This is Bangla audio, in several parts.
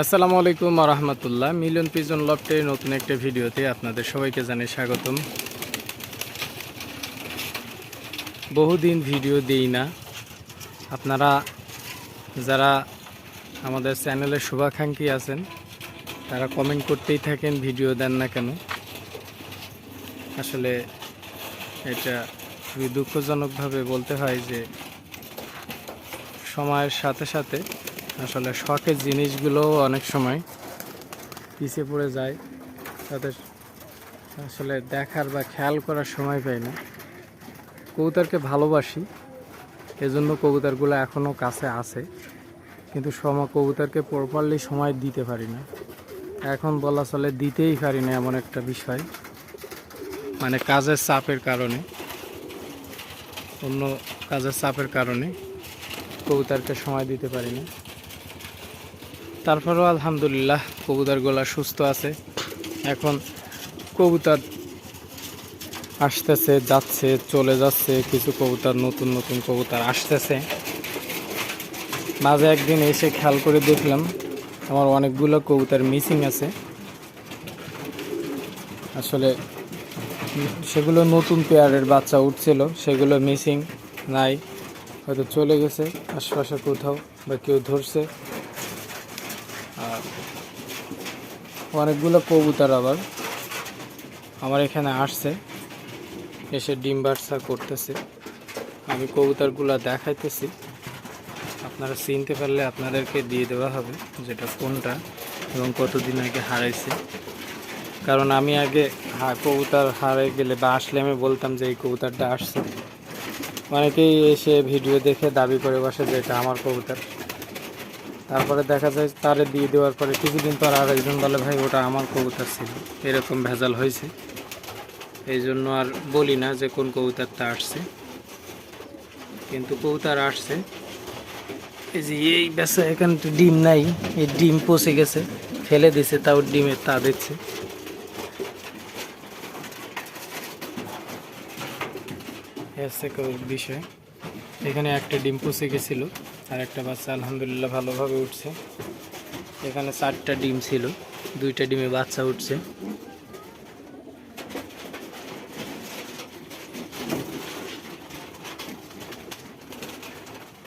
আসসালামু আলাইকুম রহমতুল্লাহ। মিলন পিজন লফটের নতুন একটা ভিডিওতে আপনাদের সবাইকে জানাই স্বাগতম। বহুদিন ভিডিও দেই না। আপনারা যারা আমাদের চ্যানেলের শুভাকাঙ্ক্ষী আছেন, তারা কমেন্ট করতেই থাকেন, ভিডিও দেন না কেন? আসলে এটা খুবই দুঃখজনকভাবে বলতে হয় যে, সময়ের সাথে সাথে আসলে শখের জিনিসগুলোও অনেক সময় পিছিয়ে পড়ে যায়। তাদের আসলে দেখার বা খেয়াল করার সময় পাই না। কবুতরকে ভালোবাসি, এজন্য কবুতরগুলো এখনও কাছে আছে। কিন্তু সময় কবুতরকে প্রপারলি সময় দিতে পারি না। এখন বলা চলে দিতেই পারি না এমন একটা বিষয়। মানে কাজের চাপের কারণে। অন্য কাজের চাপের কারণে কবুতরকে সময় দিতে পারি না। তারপরেও আলহামদুলিল্লাহ কবুতরগুলো সুস্থ আছে। এখন কবুতর আসতেছে, যাচ্ছে, চলে যাচ্ছে, কিছু কবুতর, নতুন নতুন কবুতর আসতেছে। মাঝে একদিন এসে খেয়াল করে দেখলাম, আমার অনেকগুলো কবুতর মিসিং আছে। আসলে সেগুলো নতুন পেয়ারের বাচ্চা উঠছিল, সেগুলো মিসিং নাই। হয়তো চলে গেছে, আশপাশে কোথাও বা কেউ ধরছে। অনেকগুলো কবুতর আবার আমার এখানে আসছে, এসে ডিম বাচ্চা করতেছে। আমি কবুতরগুলো দেখাইতেছি। আপনারা চিনতে পারলে আপনাদেরকে দিয়ে দেওয়া হবে যেটা কোনটা এবং কতদিন আগে হারাইছে। কারণ আমি আগে হা, কবুতর হারাই গেলে বা আসলে আমি বলতাম যে এই কবুতরটা আসছে। অনেকেই এসে ভিডিও দেখে দাবি করে বসে যে এটা আমার কবুতর। তারপরে দেখা যায় তারে দিয়ে দেওয়ার পরে কিছুদিন পর আর একজন বলে, ভাই, ওটা আমার কবুতর ছিল। এরকম ভেজাল হয়েছে। এই জন্য আর বলি না যে কোন কবুতরটা আসছে। কিন্তু কবুতর আসছে। এই যে এই বেসা এখানে তো ডিম নাই, এই ডিম পচে গেছে, ফেলে দিছে, তাও ডিমের তা দিচ্ছে বিষয়, এখানে একটা ডিম পচে গেছিল। আর একটা বাচ্চা আলহামদুলিল্লাহ ভালোভাবে উঠছে। এখানে চারটা ডিম ছিল, দুইটা ডিমে বাচ্চা উঠছে।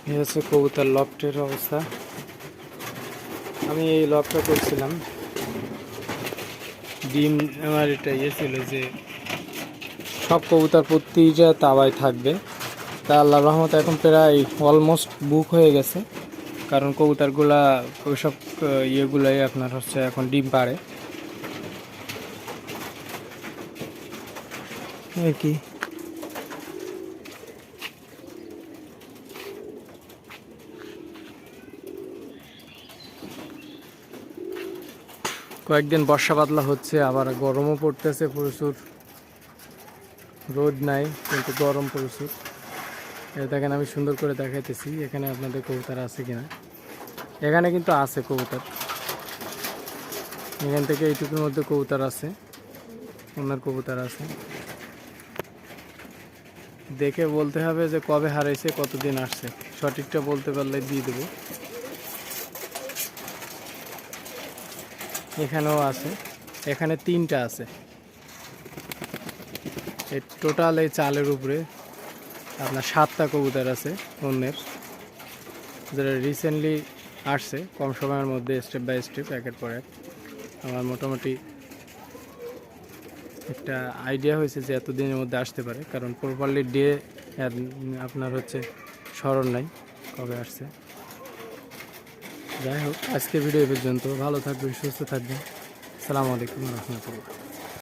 এই হচ্ছে কবুতর লফটের অবস্থা। আমি এই লফটা করছিলাম। ডিম আমার এটা ইয়ে ছিল যে সব কবুতর প্রতিটা তাওয়ায় থাকবে। তা আল্লাহ রহমত এখন প্রায় অলমোস্ট বুক হয়ে গেছে। কারণ কবুতরগুলা ওইসব ইয়েগুলাই আপনার হচ্ছে এখন ডিম পাড়ে। আর কি? কয়েকদিন বর্ষা বাদলা হচ্ছে, আবার গরমও পড়তেছে প্রচুর। রোদ নাই, কিন্তু গরম প্রচুর। দেখেন আমি সুন্দর করে দেখাইতেছি, এখানে আপনাদের কবুতর আছে কিনা। এখানে কিন্তু আছে কবুতর। এখান থেকে এইটুকুর মধ্যে কবুতর আছে, ওনার কবুতর আছে। দেখে বলতে হবে যে কবে হারাইছে, কতদিন আসছে। সঠিকটা বলতে পারলে দিয়ে দেবো। এখানেও আছে, এখানে তিনটা আছে। টোটাল এই চালের উপরে আপনার সাতটা কবুতর আছে, অন্যের। যারা রিসেন্টলি আসছে, কম সময়ের মধ্যে স্টেপ বাই স্টেপ একের পর এক। আমার মোটামুটি একটা আইডিয়া হয়েছে যে এতদিনের মধ্যে আসতে পারে, কারণ প্রপারলি ডে আপনার হচ্ছে স্মরণ নাই কবে আসছে। যাই হোক আজকে ভিডিও পর্যন্ত। ভালো থাকবেন, সুস্থ থাকবেন। সালামু আলাইকুম রহমতুল্লাহ।